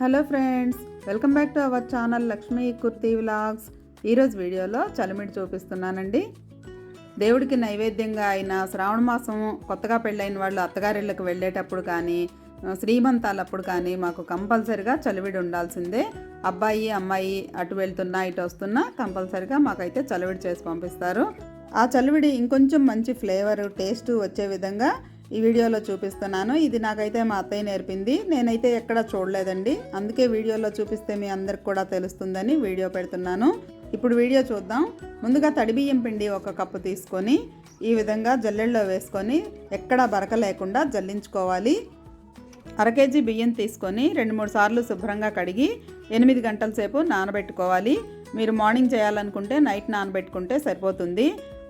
Hello friends welcome back to our channel Lakshmi Kurti vlogs. ఈరోజు వీడియోలో చలిమిడి చూపిస్తున్నానండి. దేవుడికి నైవేద్యంగా అయిన శ్రావణ మాసం కొత్తగా పెళ్ళైన వాళ్ళు అత్తగారిళ్ళకి వెళ్ళేటప్పుడు కానీ శ్రీమంతాలప్పుడు కానీ మాకు కంపల్సరిగా చలివిడి ఉండాల్సిందే. అబ్బాయి అమ్మాయి అటు వెళ్తున్నా ఇటు వస్తున్నా కంపల్సరిగా మాకైతే చలివిడి చేసి పంపిస్తారు. ఆ చలివిడి ఇంకొంచెం మంచి ఫ్లేవర్ టేస్ట్ వచ్చే విధంగా ఈ వీడియోలో చూపిస్తున్నాను. ఇది నాకైతే మా అత్తయ్య నేర్పింది. నేనైతే ఎక్కడ చూడలేదండి. అందుకే వీడియోలో చూపిస్తే మీ అందరికి కూడా తెలుస్తుందని వీడియో పెడుతున్నాను. ఇప్పుడు వీడియో చూద్దాం. ముందుగా తడి బియ్యం పిండి ఒక కప్పు తీసుకొని ఈ విధంగా జల్లెల్లో వేసుకొని ఎక్కడా బరక లేకుండా జల్లించుకోవాలి. అర కేజీ బియ్యం తీసుకొని రెండు మూడు సార్లు శుభ్రంగా కడిగి ఎనిమిది గంటల సేపు నానబెట్టుకోవాలి. మీరు మార్నింగ్ చేయాలనుకుంటే నైట్ నానబెట్టుకుంటే సరిపోతుంది.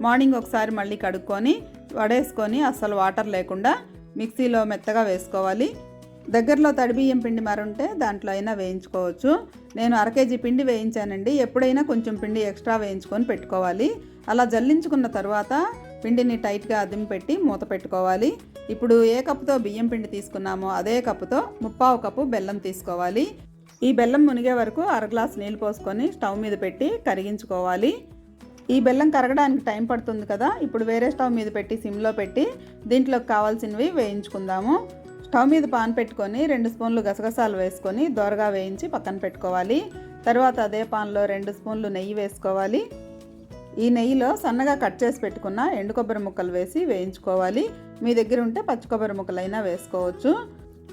మార్నింగ్ ఒకసారి మళ్ళీ కడుక్కొని వడేసుకొని అస్సలు వాటర్ లేకుండా మిక్సీలో మెత్తగా వేసుకోవాలి. దగ్గరలో తడి బియ్యం పిండి మరుంటే దాంట్లో అయినా వేయించుకోవచ్చు. నేను అర కేజీ పిండి వేయించానండి. ఎప్పుడైనా కొంచెం పిండి ఎక్స్ట్రా వేయించుకొని పెట్టుకోవాలి. అలా జల్లించుకున్న తర్వాత పిండిని టైట్గా అదిమి పెట్టి మూత పెట్టుకోవాలి. ఇప్పుడు ఏ కప్పుతో బియ్యం పిండి తీసుకున్నామో అదే కప్పుతో ముప్పావు కప్పు బెల్లం తీసుకోవాలి. ఈ బెల్లం మునిగే వరకు అర గ్లాస్ నీళ్ళు పోసుకొని స్టవ్ మీద పెట్టి కరిగించుకోవాలి. ఈ బెల్లం కరగడానికి టైం పడుతుంది కదా ఇప్పుడు వేరే స్టవ్ మీద పెట్టి సిమ్లో పెట్టి దీంట్లోకి కావాల్సినవి వేయించుకుందాము. స్టవ్ మీద పాన్ పెట్టుకొని రెండు స్పూన్లు గసగసాలు వేసుకొని దోరగా వేయించి పక్కన పెట్టుకోవాలి. తర్వాత అదే పాన్లో రెండు స్పూన్లు నెయ్యి వేసుకోవాలి. ఈ నెయ్యిలో సన్నగా కట్ చేసి పెట్టుకున్న ఎండు కొబ్బరి ముక్కలు వేసి వేయించుకోవాలి. మీ దగ్గర ఉంటే పచ్చి కొబ్బరి ముక్కలైనా వేసుకోవచ్చు.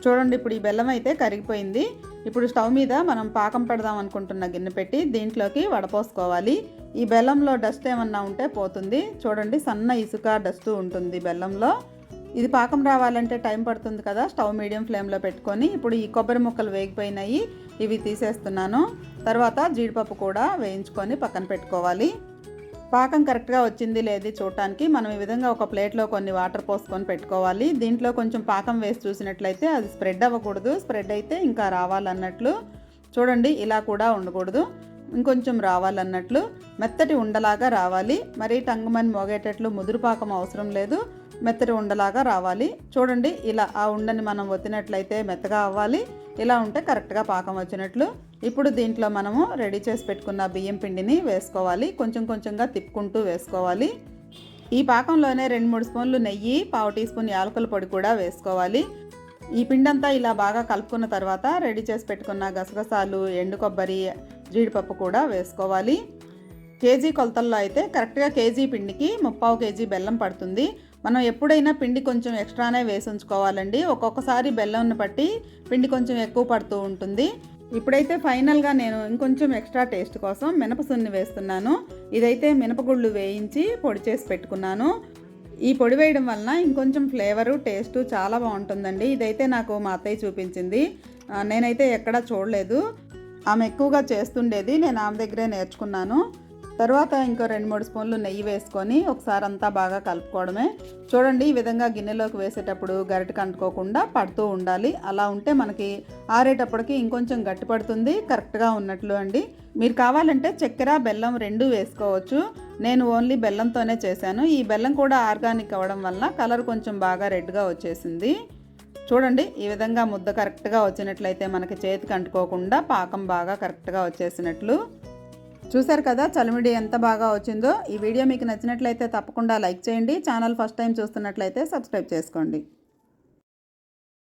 చూడండి ఇప్పుడు ఈ బెల్లం అయితే కరిగిపోయింది. ఇప్పుడు స్టవ్ మీద మనం పాకం పెడదాం అనుకుంటున్న గిన్నె పెట్టి దీంట్లోకి వడపోసుకోవాలి. ఈ బెల్లంలో డస్ట్ ఏమన్నా ఉంటే పోతుంది. చూడండి సన్న ఇసుక డస్ట్ ఉంటుంది బెల్లంలో. ఇది పాకం రావాలంటే టైం పడుతుంది కదా స్టవ్ మీడియం ఫ్లేమ్లో పెట్టుకొని. ఇప్పుడు ఈ కొబ్బరి ముక్కలు వేగిపోయినాయి ఇవి తీసేస్తున్నాను. తర్వాత జీడిపప్పు కూడా వేయించుకొని పక్కన పెట్టుకోవాలి. పాకం కరెక్ట్గా వచ్చింది లేదు చూడటానికి. మనం ఈ విధంగా ఒక ప్లేట్లో కొన్ని వాటర్ పోసుకొని పెట్టుకోవాలి. దీంట్లో కొంచెం పాకం వేసి చూసినట్లయితే అది స్ప్రెడ్ అవ్వకూడదు. స్ప్రెడ్ అయితే ఇంకా రావాలన్నట్లు. చూడండి ఇలా కూడా ఉండకూడదు. ఇంకొంచెం రావాలన్నట్లు మెత్తటి ఉండలాగా రావాలి. మరీ టంగుమని మోగేటట్లు ముదురు పాకం అవసరం లేదు. మెత్తటి ఉండలాగా రావాలి. చూడండి ఇలా ఆ ఉండని మనం వత్తినట్లయితే మెత్తగా అవ్వాలి. ఇలా ఉంటే కరెక్ట్గా పాకం వచ్చినట్లు. ఇప్పుడు దీంట్లో మనము రెడీ చేసి పెట్టుకున్న బియ్యం పిండిని వేసుకోవాలి. కొంచెం కొంచెంగా తిప్పుకుంటూ వేసుకోవాలి. ఈ పాకంలోనే రెండు మూడు స్పూన్లు నెయ్యి పావు టీ స్పూన్ యాలకుల పొడి కూడా వేసుకోవాలి. ఈ పిండంతా ఇలా బాగా కలుపుకున్న తర్వాత రెడీ చేసి పెట్టుకున్న గసగసాలు ఎండు కొబ్బరి జీడిపప్పు కూడా వేసుకోవాలి. కేజీ కొలతల్లో అయితే కరెక్ట్గా కేజీ పిండికి ముప్పావు కేజీ బెల్లం పడుతుంది. మనం ఎప్పుడైనా పిండి కొంచెం ఎక్స్ట్రానే వేసి ఉంచుకోవాలండి. ఒక్కొక్కసారి బెల్లంను బట్టి పిండి కొంచెం ఎక్కువ పడుతూ ఉంటుంది. ఇప్పుడైతే ఫైనల్గా నేను ఇంకొంచెం ఎక్స్ట్రా టేస్ట్ కోసం మినపసున్ని వేస్తున్నాను. ఇదైతే మినపగుళ్ళు వేయించి పొడి చేసి పెట్టుకున్నాను. ఈ పొడి వేయడం వలన ఇంకొంచెం ఫ్లేవరు టేస్ట్ చాలా బాగుంటుందండి. ఇదైతే నాకు మా అత్తయ్య చూపించింది. నేనైతే ఎక్కడా చూడలేదు. ఆమె ఎక్కువగా చేస్తుండేది నేను ఆమె దగ్గరే నేర్చుకున్నాను. తర్వాత ఇంకో రెండు మూడు స్పూన్లు నెయ్యి వేసుకొని ఒకసారి అంతా బాగా కలుపుకోవడమే. చూడండి ఈ విధంగా గిన్నెలోకి వేసేటప్పుడు గరిటకు అంటుకోకుండా పడుతూ ఉండాలి. అలా ఉంటే మనకి ఆరేటప్పటికి ఇంకొంచెం గట్టి పడుతుంది కరెక్ట్గా ఉన్నట్లు అండి. మీరు కావాలంటే చక్కెర బెల్లం రెండు వేసుకోవచ్చు. నేను ఓన్లీ బెల్లంతోనే చేశాను. ఈ బెల్లం కూడా ఆర్గానిక్ అవ్వడం వల్ల కలర్ కొంచెం బాగా రెడ్గా వచ్చేసింది. చూడండి ఈ విధంగా ముద్ద కరెక్ట్గా వచ్చినట్లయితే మనకి చేతికి అంటుకోకుండా పాకం బాగా కరెక్ట్గా వచ్చేసినట్లు. చూసారు కదా చలిమిడి ఎంత బాగా వచ్చిందో. ఈ వీడియో మీకు నచ్చినట్లయితే తప్పకుండా లైక్ చేయండి. ఛానల్ ఫస్ట్ టైం చూస్తున్నట్లయితే సబ్స్క్రైబ్ చేసుకోండి.